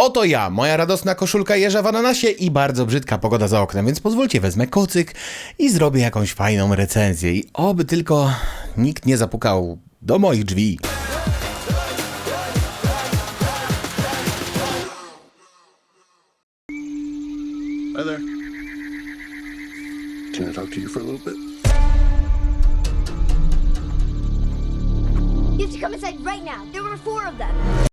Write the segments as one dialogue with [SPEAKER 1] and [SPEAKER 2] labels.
[SPEAKER 1] Oto ja, moja radosna koszulka jeża w ananasie i bardzo brzydka pogoda za oknem, więc pozwólcie wezmę kocyk i zrobię jakąś fajną recenzję. I oby tylko nikt nie zapukał do moich drzwi.
[SPEAKER 2] Hi there. Can I talk to you for a little bit?
[SPEAKER 3] You have to come inside right now. There were four of them.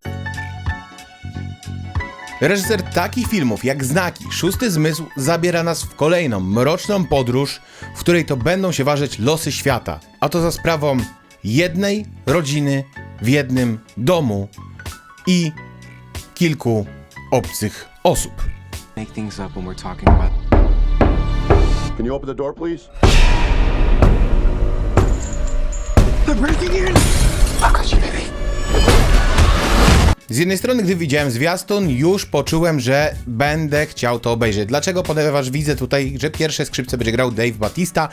[SPEAKER 1] Reżyser takich filmów jak Znaki, Szósty Zmysł zabiera nas w kolejną mroczną podróż, w której to będą się ważyć losy świata. A to za sprawą jednej rodziny w jednym domu i kilku obcych osób.
[SPEAKER 4] make things up when we're talking about
[SPEAKER 2] Can you open the door, please?
[SPEAKER 1] Z jednej strony, gdy widziałem zwiastun, już poczułem, że będę chciał to obejrzeć. Dlaczego? Ponieważ widzę tutaj, że pierwsze skrzypce będzie grał Dave Batista.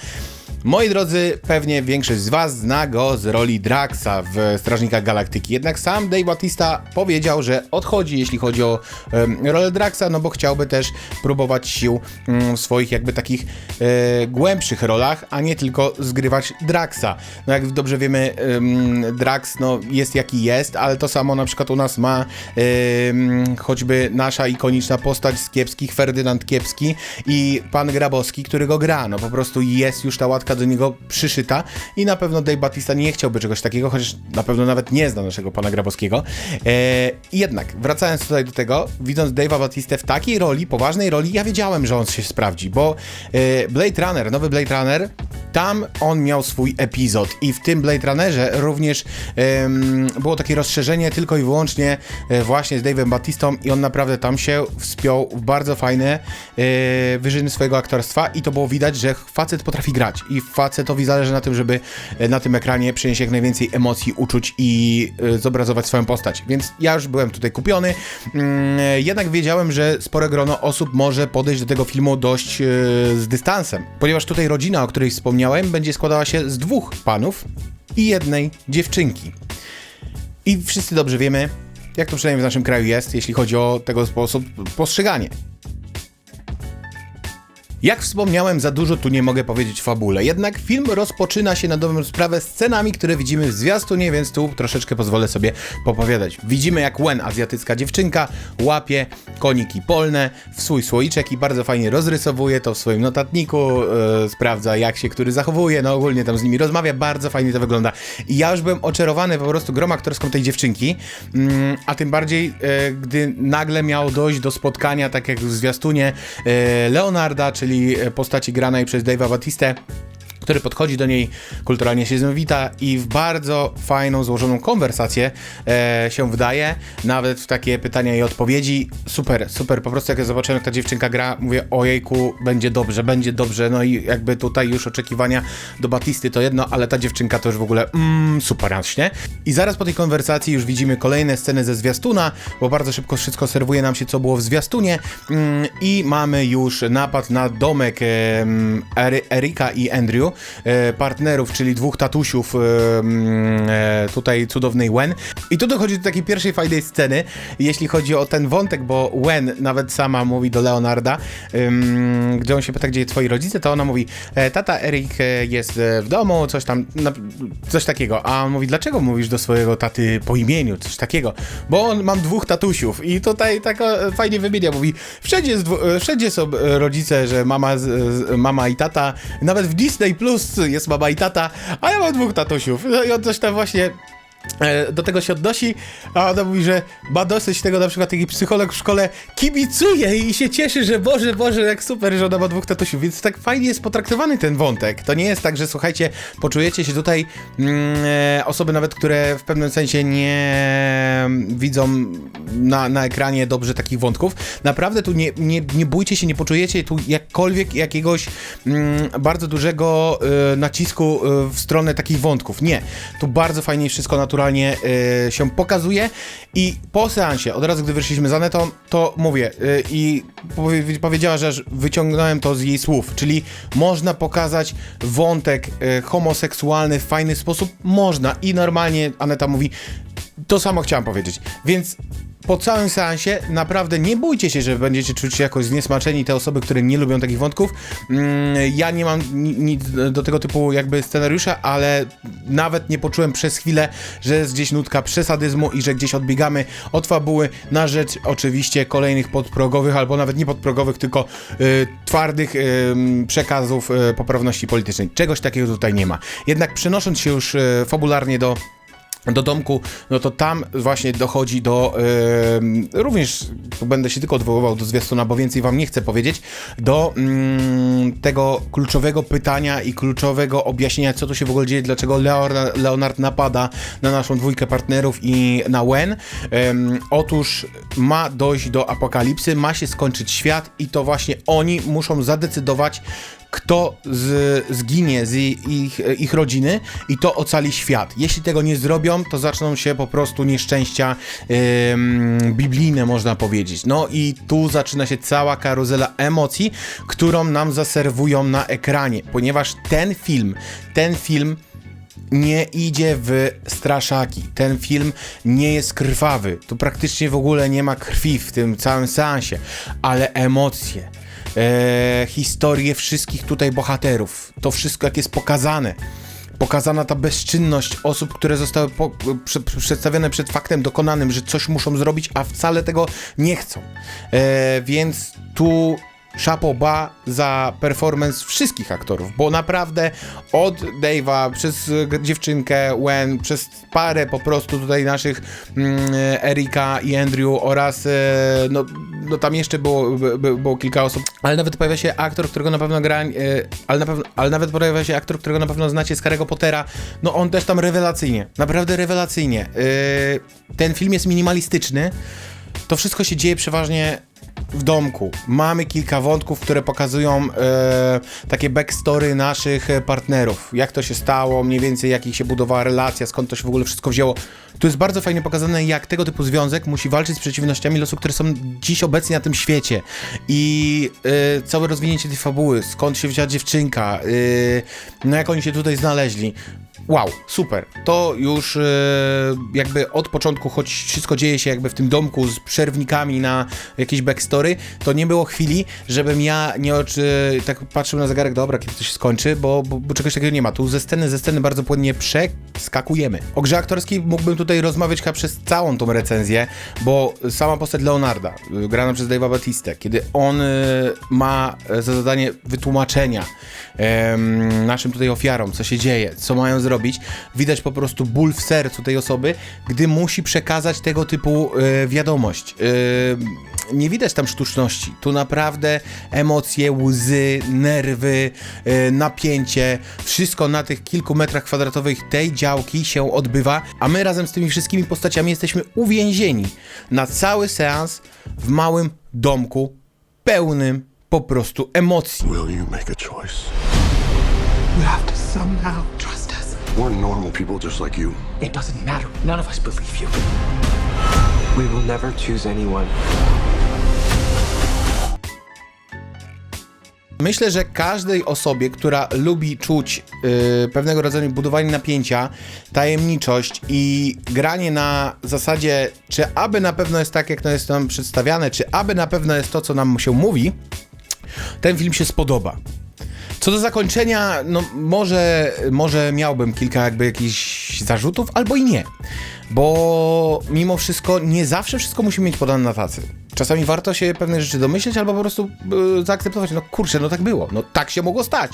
[SPEAKER 1] Moi drodzy, pewnie większość z Was zna go z roli Draxa w Strażnikach Galaktyki. Jednak sam Dave Batista powiedział, że odchodzi, jeśli chodzi o em, rolę Draxa, no bo chciałby też próbować sił mm, w swoich jakby takich e, głębszych rolach, a nie tylko zgrywać Draxa. No jak dobrze wiemy, em, Drax no, jest jaki jest, ale to samo na przykład u nas ma em, choćby nasza ikoniczna postać z kiepskich, Ferdynand Kiepski i pan Grabowski, który go gra. No po prostu jest już ta łatka do niego przyszyta i na pewno Dave Batista nie chciałby czegoś takiego, chociaż na pewno nawet nie zna naszego pana Grabowskiego. E, jednak, wracając tutaj do tego, widząc Dave'a Batistę w takiej roli, poważnej roli, ja wiedziałem, że on się sprawdzi, bo e, Blade Runner, nowy Blade Runner, tam on miał swój epizod i w tym Blade Runnerze również em, było takie rozszerzenie tylko i wyłącznie e, właśnie z Dave'em Batistą i on naprawdę tam się wspiął w bardzo fajne e, wyżyny swojego aktorstwa i to było widać, że facet potrafi grać i facetowi zależy na tym, żeby e, na tym ekranie przynieść jak najwięcej emocji, uczuć i e, zobrazować swoją postać. Więc ja już byłem tutaj kupiony, mm, jednak wiedziałem, że spore grono osób może podejść do tego filmu dość z dystansem, ponieważ tutaj rodzina, o której wspomniałem, będzie składała się z dwóch panów i jednej dziewczynki. I wszyscy dobrze wiemy, jak to przynajmniej w naszym kraju jest, jeśli chodzi o tego sposób postrzeganie. Jak wspomniałem, za dużo tu nie mogę powiedzieć fabule, jednak film rozpoczyna się na dobrą sprawę scenami, które widzimy w zwiastunie, więc tu troszeczkę pozwolę sobie popowiadać. Widzimy jak Wen, azjatycka dziewczynka, łapie koniki polne w swój słoiczek i bardzo fajnie rozrysowuje to w swoim notatniku, e, sprawdza jak się który zachowuje, no ogólnie tam z nimi rozmawia, bardzo fajnie to wygląda. I ja już byłem oczarowany po prostu grą aktorską tej dziewczynki, mm, a tym bardziej, e, gdy nagle miało dojść do spotkania, tak jak w zwiastunie, e, Leonarda, czyli e, postaci granej przez Dave'a Batistę, który podchodzi do niej, kulturalnie się z nią wita i w bardzo fajną, złożoną konwersację e, się wdaje, nawet w takie pytania i odpowiedzi. Super, super, po prostu jak ja zobaczyłem, jak ta dziewczynka gra, mówię, ojejku, będzie dobrze, będzie dobrze, no i jakby tutaj już oczekiwania do Batisty to jedno, ale ta dziewczynka to już w ogóle mm, super nie? I zaraz po tej konwersacji już widzimy kolejne sceny ze zwiastuna, bo bardzo szybko wszystko serwuje nam się, co było w zwiastunie. Mm, i mamy już napad na domek Ery, Erika i Andrew, e, partnerów, czyli dwóch tatusiów e, e, tutaj cudownej Wen. I tu dochodzi do takiej pierwszej fajnej sceny, jeśli chodzi o ten wątek, bo Wen nawet sama mówi do Leonarda, gdzie on się pyta, gdzie twoi rodzice, to ona mówi, e, tata Erik e, jest e, w domu, coś tam, coś takiego. A on mówi, dlaczego mówisz do swojego taty po imieniu, coś takiego? Bo on mam dwóch tatusiów i tutaj tak e, fajnie wymienia, mówi, wszędzie, e, wszędzie są e, rodzice, że mama, mama i tata, nawet w Disney Plus jest mama i tata, a ja mam dwóch tatusiów. No i on coś tam właśnie do tego się odnosi, a ona mówi, że ma dosyć tego, na przykład taki psycholog w szkole kibicuje i się cieszy, że Boże, Boże, jak super, że ona ma dwóch tatusiów, więc tak fajnie jest potraktowany ten wątek. To nie jest tak, że słuchajcie, poczujecie się tutaj mm, e, osoby nawet, które w pewnym sensie nie widzą na, na ekranie dobrze takich wątków. Naprawdę tu nie, nie, nie bójcie się, nie poczujecie tu jakkolwiek jakiegoś mm, bardzo dużego e, nacisku e, w stronę takich wątków. Nie. Tu bardzo fajnie wszystko naturalnie e, się pokazuje. I po seansie, od razu gdy wyszliśmy za netą, to mówię e, i powie, powiedziała, że wyciągnąłem to z jej słów, czyli można pokazać wątek e, homoseksualny w fajny sposób, można. I normalnie Aneta mówi, to samo chciałam powiedzieć, więc po całym seansie naprawdę nie bójcie się, że będziecie czuć się jakoś zniesmaczeni te osoby, które nie lubią takich wątków. Mm, Ja nie mam ni- nic do tego typu jakby scenariusza, ale nawet nie poczułem przez chwilę, że jest gdzieś nutka przesadyzmu i że gdzieś odbiegamy od fabuły na rzecz oczywiście kolejnych podprogowych, albo nawet nie podprogowych, tylko y, twardych y, przekazów y, poprawności politycznej. Czegoś takiego tutaj nie ma. Jednak przenosząc się już y, fabularnie do do domku, no to tam właśnie dochodzi do, yy, również będę się tylko odwoływał do zwiastuna, bo więcej wam nie chcę powiedzieć, do mm, tego kluczowego pytania i kluczowego objaśnienia, co tu się w ogóle dzieje, dlaczego Leonard, Leonard napada na naszą dwójkę partnerów i na Wen. Ym, otóż ma dojść do apokalipsy, ma się skończyć świat i to właśnie oni muszą zadecydować, kto z, zginie z ich, ich rodziny i to ocali świat. Jeśli tego nie zrobią, to zaczną się po prostu nieszczęścia ym, biblijne, można powiedzieć. No i tu zaczyna się cała karuzela emocji, którą nam zaserwują na ekranie, ponieważ ten film, ten film nie idzie w straszaki. Ten film nie jest krwawy. Tu praktycznie w ogóle nie ma krwi w tym całym seansie, ale emocje, e, historie wszystkich tutaj bohaterów, to wszystko jak jest pokazane. Pokazana ta bezczynność osób, które zostały po, prze, przedstawione przed faktem dokonanym, że coś muszą zrobić, a wcale tego nie chcą. E, więc tu bas za performance wszystkich aktorów, bo naprawdę od Dave'a, przez dziewczynkę Wen, przez parę po prostu tutaj naszych mm, Erika i Andrew oraz e, no, no tam jeszcze było, by- by- było kilka osób, ale nawet pojawia się aktor, którego na pewno gra, e, ale, na pewno, ale nawet pojawia się aktor, którego na pewno znacie z Harry'ego Pottera, no on też tam rewelacyjnie, naprawdę rewelacyjnie. E, ten film jest minimalistyczny, to wszystko się dzieje przeważnie w domku. Mamy kilka wątków, które pokazują e, takie backstory naszych e, partnerów. Jak to się stało, mniej więcej jak ich się budowała relacja, skąd to się w ogóle wszystko wzięło. Tu jest bardzo fajnie pokazane, jak tego typu związek musi walczyć z przeciwnościami losu, które są dziś obecnie na tym świecie. I e, całe rozwinięcie tej fabuły, skąd się wzięła dziewczynka, e, no jak oni się tutaj znaleźli. Wow, super. To już e, jakby od początku, choć wszystko dzieje się jakby w tym domku z przerwnikami na jakieś backstory, to nie było chwili, żebym ja nie oczy, tak patrzył na zegarek, dobra, kiedy to się skończy, bo, bo, bo czegoś takiego nie ma. Tu ze sceny, ze sceny bardzo płynnie przeskakujemy. O grze aktorskiej mógłbym tutaj rozmawiać chyba przez całą tą recenzję, bo sama postać Leonarda, y, grana przez Dave'a Batistę, kiedy on y, ma e, za zadanie wytłumaczenia naszym tutaj ofiarom, co się dzieje, co mają zrobić, widać po prostu ból w sercu tej osoby, gdy musi przekazać tego typu e, wiadomość. E, nie widać tam sztuczności. Tu naprawdę emocje, łzy, nerwy, e, napięcie, wszystko na tych kilku metrach kwadratowych tej działki się odbywa, a my razem z tymi wszystkimi postaciami jesteśmy uwięzieni na cały seans w małym domku pełnym po prostu emocji.
[SPEAKER 2] Will you make a choice?
[SPEAKER 5] You have to somehow.
[SPEAKER 2] We're normal people just like you.
[SPEAKER 5] It doesn't matter. None of us believe you.
[SPEAKER 4] We will never choose anyone.
[SPEAKER 1] Myślę, że każdej osobie, która lubi czuć yy, pewnego rodzaju budowanie napięcia, tajemniczość i granie na zasadzie, czy aby na pewno jest tak, jak to jest nam przedstawiane, czy aby na pewno jest to, co nam się mówi, ten film się spodoba. Co do zakończenia, no może, może miałbym kilka jakby jakichś zarzutów, albo i nie. Bo mimo wszystko nie zawsze wszystko musi mieć podane na tacy. Czasami warto się pewne rzeczy domyśleć, albo po prostu yy, zaakceptować. No kurczę, no tak było. No tak się mogło stać.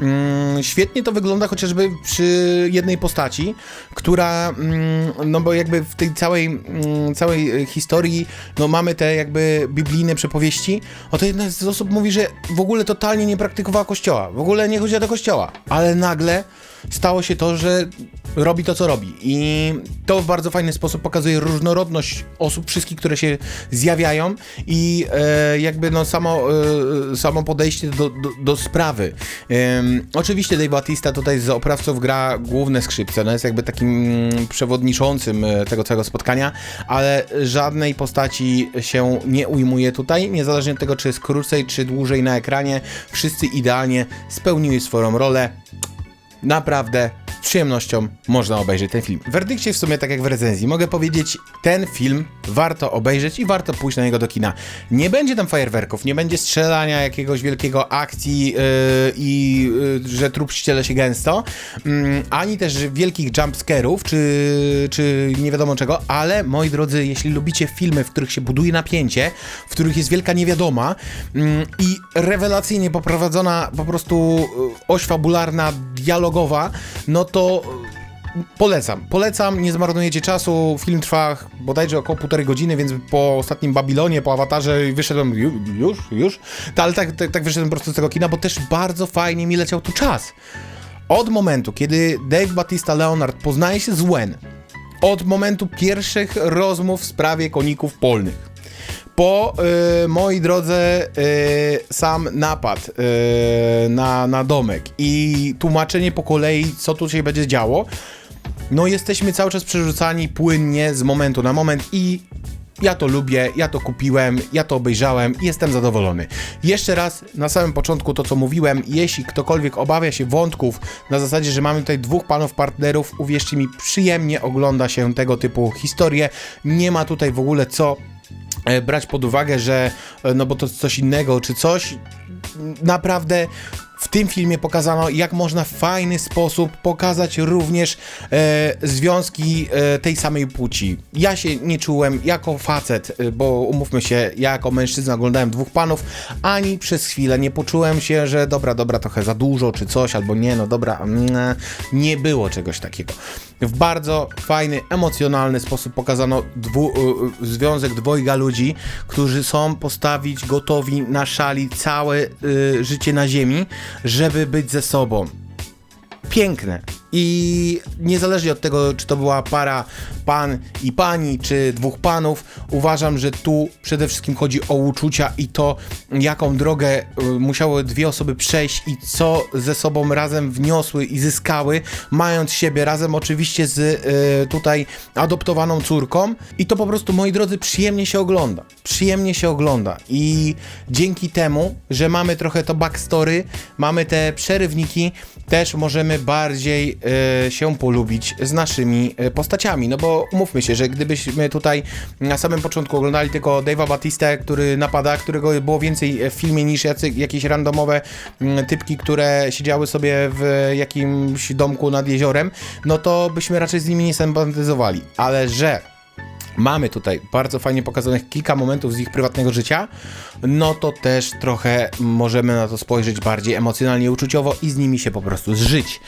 [SPEAKER 1] Mm, świetnie to wygląda chociażby przy jednej postaci, która, mm, no bo jakby w tej całej, mm, całej e, historii, no mamy te jakby biblijne przepowieści, o to jedna z osób mówi, że w ogóle totalnie nie praktykowała kościoła, w ogóle nie chodziła do kościoła, ale nagle stało się to, że robi to, co robi i to w bardzo fajny sposób pokazuje różnorodność osób, wszystkich, które się zjawiają i e, jakby no samo, e, samo podejście do, do, do sprawy. Em, oczywiście Dave Batista tutaj z oprawców gra główne skrzypce, no jest jakby takim mm, przewodniczącym e, tego całego spotkania, ale żadnej postaci się nie ujmuje tutaj, niezależnie od tego, czy jest krócej, czy dłużej na ekranie, wszyscy idealnie spełnili swoją rolę. Naprawdę przyjemnością można obejrzeć ten film. W werdykcie w sumie, tak jak w recenzji, mogę powiedzieć, ten film warto obejrzeć i warto pójść na niego do kina. Nie będzie tam fajerwerków, nie będzie strzelania jakiegoś wielkiego akcji yy, i yy, że trup ściele się gęsto, mm, ani też wielkich jumpscarów, czy, czy nie wiadomo czego, ale moi drodzy, jeśli lubicie filmy, w których się buduje napięcie, w których jest wielka niewiadoma mm, i rewelacyjnie poprowadzona po prostu y, oś fabularna, dialogowa, no to y, polecam. Polecam, nie zmarnujecie czasu. Film trwa bodajże około półtorej godziny, więc po ostatnim Babilonie, po awatarze wyszedłem ju- już, już. Ta, ale tak, tak, tak wyszedłem po prostu z tego kina, bo też bardzo fajnie mi leciał tu czas. Od momentu, kiedy Dave Batista Leonard poznaje się z Wen, od momentu pierwszych rozmów w sprawie koników polnych, po, y, moi drodzy, y, sam napad y, na, na domek i tłumaczenie po kolei, co tu się będzie działo, no jesteśmy cały czas przerzucani płynnie z momentu na moment i ja to lubię, ja to kupiłem, ja to obejrzałem i jestem zadowolony. Jeszcze raz, na samym początku to co mówiłem, jeśli ktokolwiek obawia się wątków na zasadzie, że mamy tutaj dwóch panów partnerów, uwierzcie mi, przyjemnie ogląda się tego typu historie. Nie ma tutaj w ogóle co brać pod uwagę, że e, no bo to coś innego czy coś. Naprawdę w tym filmie pokazano, jak można w fajny sposób pokazać również e, związki e, tej samej płci. Ja się nie czułem jako facet, e, bo umówmy się, ja jako mężczyzna oglądałem dwóch panów, ani przez chwilę nie poczułem się, że dobra, dobra, trochę za dużo czy coś, albo nie, no dobra, mm, nie było czegoś takiego. W bardzo fajny, emocjonalny sposób pokazano dwu, y, związek dwojga ludzi, którzy są postawić gotowi na szali całe y, życie na ziemi, żeby być ze sobą. Piękne. I niezależnie od tego, czy to była para pan i pani, czy dwóch panów, uważam, że tu przede wszystkim chodzi o uczucia i to, jaką drogę y, musiały dwie osoby przejść i co ze sobą razem wniosły i zyskały, mając siebie razem oczywiście z y, tutaj adoptowaną córką. I to po prostu, moi drodzy, przyjemnie się ogląda. Przyjemnie się ogląda. I dzięki temu, że mamy trochę to backstory, mamy te przerywniki, też możemy bardziej e, się polubić z naszymi e, postaciami. No bo umówmy się, że gdybyśmy tutaj na samym początku oglądali tylko Dave'a Batistę, który napada, którego było więcej w filmie niż jacy, jakieś randomowe mm, typki, które siedziały sobie w jakimś domku nad jeziorem, no to byśmy raczej z nimi nie sympatyzowali. Ale że mamy tutaj bardzo fajnie pokazanych kilka momentów z ich prywatnego życia, no to też trochę możemy na to spojrzeć bardziej emocjonalnie, uczuciowo i z nimi się po prostu zżyć.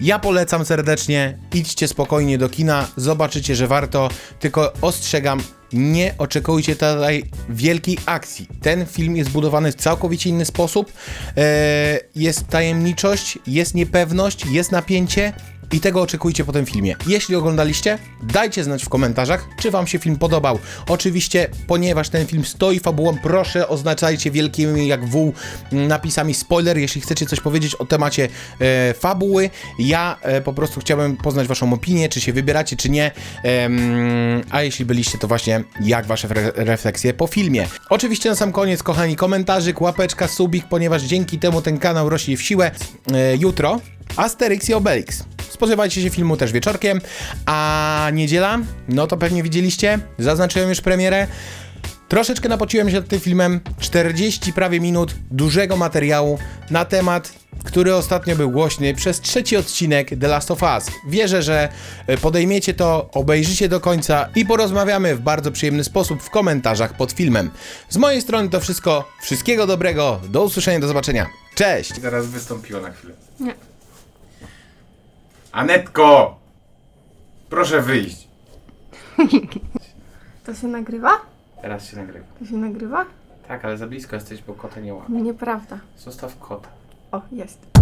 [SPEAKER 1] Ja polecam serdecznie, idźcie spokojnie do kina, zobaczycie, że warto, tylko ostrzegam, nie oczekujcie tutaj wielkiej akcji. Ten film jest budowany w całkowicie inny sposób. Eee, jest tajemniczość, jest niepewność, jest napięcie. I tego oczekujcie po tym filmie. Jeśli oglądaliście, dajcie znać w komentarzach, czy Wam się film podobał. Oczywiście, ponieważ ten film stoi fabułą, proszę oznaczajcie wielkimi jak wół napisami spoiler, jeśli chcecie coś powiedzieć o temacie e, fabuły. Ja e, po prostu chciałbym poznać Waszą opinię, czy się wybieracie, czy nie. Em, a jeśli byliście, to właśnie jak Wasze re refleksje po filmie. Oczywiście na sam koniec, kochani, komentarzyk, łapeczka, subik, ponieważ dzięki temu ten kanał rośnie w siłę. E, jutro Asterix i Obelix. Spodziewajcie się filmu też wieczorkiem, a niedziela, no to pewnie widzieliście, zaznaczyłem już premierę. Troszeczkę napociłem się nad tym filmem, 40 prawie minut dużego materiału na temat, który ostatnio był głośny przez trzeci odcinek The Last of Us. Wierzę, że e, podejmiecie to, obejrzycie do końca i porozmawiamy w bardzo przyjemny sposób w komentarzach pod filmem. Z mojej strony to wszystko, wszystkiego dobrego, do usłyszenia, do zobaczenia, cześć! Teraz wystąpiła na chwilę.
[SPEAKER 6] Nie.
[SPEAKER 1] Anetko! Proszę wyjść.
[SPEAKER 6] To się nagrywa?
[SPEAKER 1] Teraz się nagrywa.
[SPEAKER 6] To się nagrywa?
[SPEAKER 1] Tak, ale za blisko jesteś, bo kota nie łapie.
[SPEAKER 6] Nieprawda.
[SPEAKER 1] Zostaw kota.
[SPEAKER 6] O, jest.